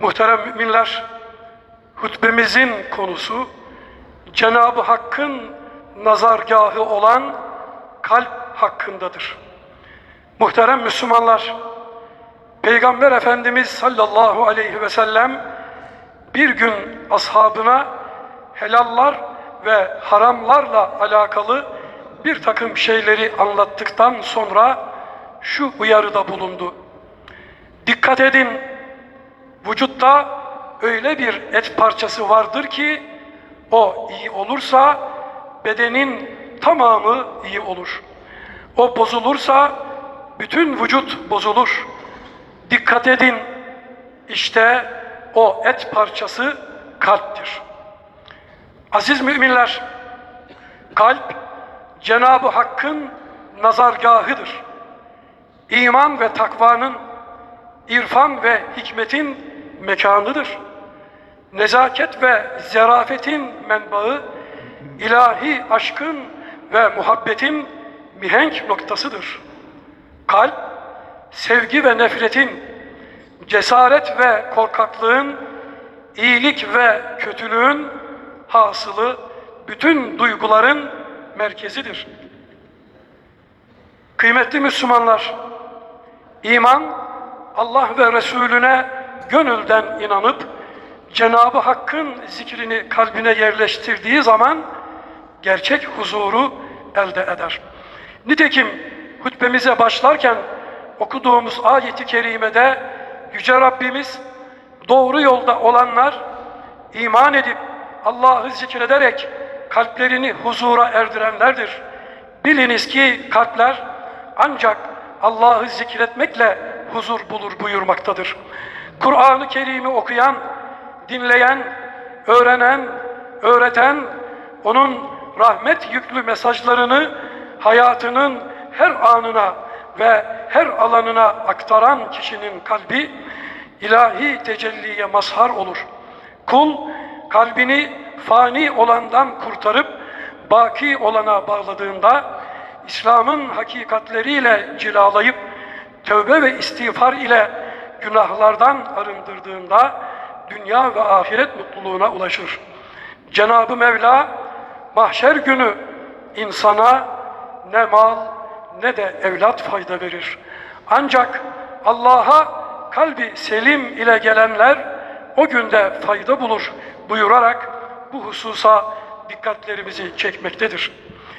Muhterem müminler, hutbemizin konusu Cenab-ı Hakk'ın nazargahı olan kalp hakkındadır. Muhterem Müslümanlar, Peygamber Efendimiz sallallahu aleyhi ve sellem bir gün ashabına helallar ve haramlarla alakalı bir takım şeyleri anlattıktan sonra şu uyarıda bulundu. Dikkat edin, vücutta öyle bir et parçası vardır ki o iyi olursa bedenin tamamı iyi olur. O bozulursa bütün vücut bozulur. Dikkat edin, işte o et parçası kalptir. Aziz müminler, kalp Cenab-ı Hakk'ın nazargahıdır. İman ve takvanın, irfan ve hikmetin mekanıdır. Nezaket ve zerafetin menbaı, ilahi aşkın ve muhabbetin mihenk noktasıdır. Kalp, sevgi ve nefretin, cesaret ve korkaklığın, iyilik ve kötülüğün hasılı bütün duyguların merkezidir. Kıymetli Müslümanlar, iman Allah ve Resulüne gönülden inanıp Cenab-ı Hakk'ın zikrini kalbine yerleştirdiği zaman gerçek huzuru elde eder. Nitekim hutbemize başlarken okuduğumuz ayeti kerimede Yüce Rabbimiz doğru yolda olanlar iman edip Allah'ı zikrederek kalplerini huzura erdirenlerdir. Biliniz ki kalpler ancak Allah'ı zikretmekle huzur bulur buyurmaktadır. Kur'an-ı Kerim'i okuyan, dinleyen, öğrenen, öğreten, onun rahmet yüklü mesajlarını hayatının her anına ve her alanına aktaran kişinin kalbi ilahi tecelliye mazhar olur. Kul kalbini fani olandan kurtarıp baki olana bağladığında İslam'ın hakikatleriyle cilalayıp tövbe ve istiğfar ile günahlardan arındırdığında dünya ve ahiret mutluluğuna ulaşır. Cenab-ı Mevla mahşer günü insana ne mal ne de evlat fayda verir. Ancak Allah'a kalbi selim ile gelenler o günde fayda bulur buyurarak bu hususa dikkatlerimizi çekmektedir.